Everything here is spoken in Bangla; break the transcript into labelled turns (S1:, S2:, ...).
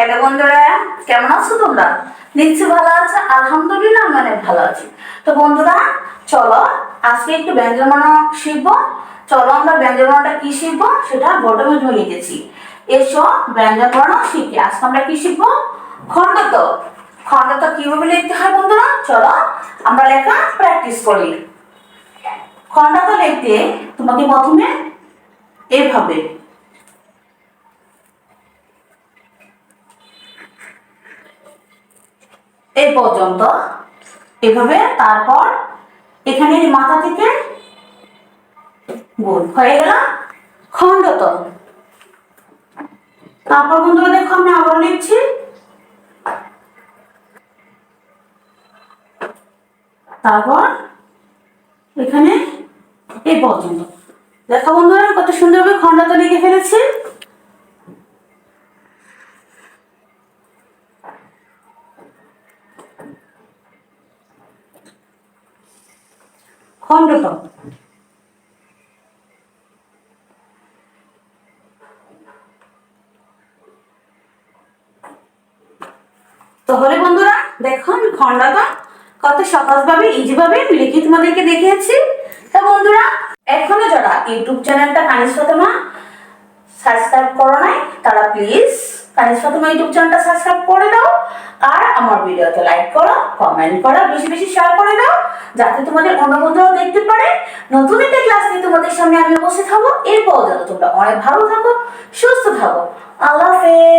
S1: হ্যালো বন্ধুরা, কেমন আছো তোমরা? নিশ্চয় ভালো আছে, আলহামদুলিল্লাহ আমি অনেক ভালো আছি। তো বন্ধুরা, চলো, আজকে একটু ব্যঞ্জন বানানো শিখব। চলো আমরা ব্যঞ্জন বানানোটা কি শিখব, সেটা বোর্ডে মধ্যে লিখেছি এসো ব্যঞ্জন বানানো শিখি। আজকে আমরা কি শিখব? খণ্ডত খণ্ডত কীভাবে লিখতে হয় বন্ধুরা? চলো, আমরা লেখা প্র্যাকটিস করি। খণ্ডত লিখতে তোমাকে প্রথমে এভাবে এই পর্যন্ত। এভাবে তারপর এখানে মাথা থেকে গোল। হয়ে গেল খণ্ডত তারপর বন্ধুরা দেখো আমি আবার লিখছি। তারপর এখানে এই পর্যন্ত। দেখো বন্ধুরা কত সুন্দরভাবে খণ্ডত লিখে ফেলেছি। খণ্ডত। তাহলে বন্ধুরা দেখো আমি খণ্ডত কত সহজভাবে ইজিভাবে লিখে তোমাদেরকে দেখিয়েছি। তা বন্ধুরা, এখনও যারা ইউটিউব চ্যানেলটা কানিস ফাতেমা সাবস্ক্রাইব করো নাই, তারা প্লিজ কানিস ফাতেমা ইউটিউব চ্যানেলটা সাবস্ক্রাইব করে দাও। আমার ভিডিওতে লাইক করো কমেন্ট করো, বেশি বেশি শেয়ার করে দাও, যাতে তোমাদের অন্য বন্ধুরাও দেখতে পারে। নতুন একটা ক্লাস নিয়ে তোমাদের সামনে আমি উপস্থিত হব। এরপর যেন তোমরা অনেক ভালো থাকো, সুস্থ থাকো। আল্লাহ হাফেজ।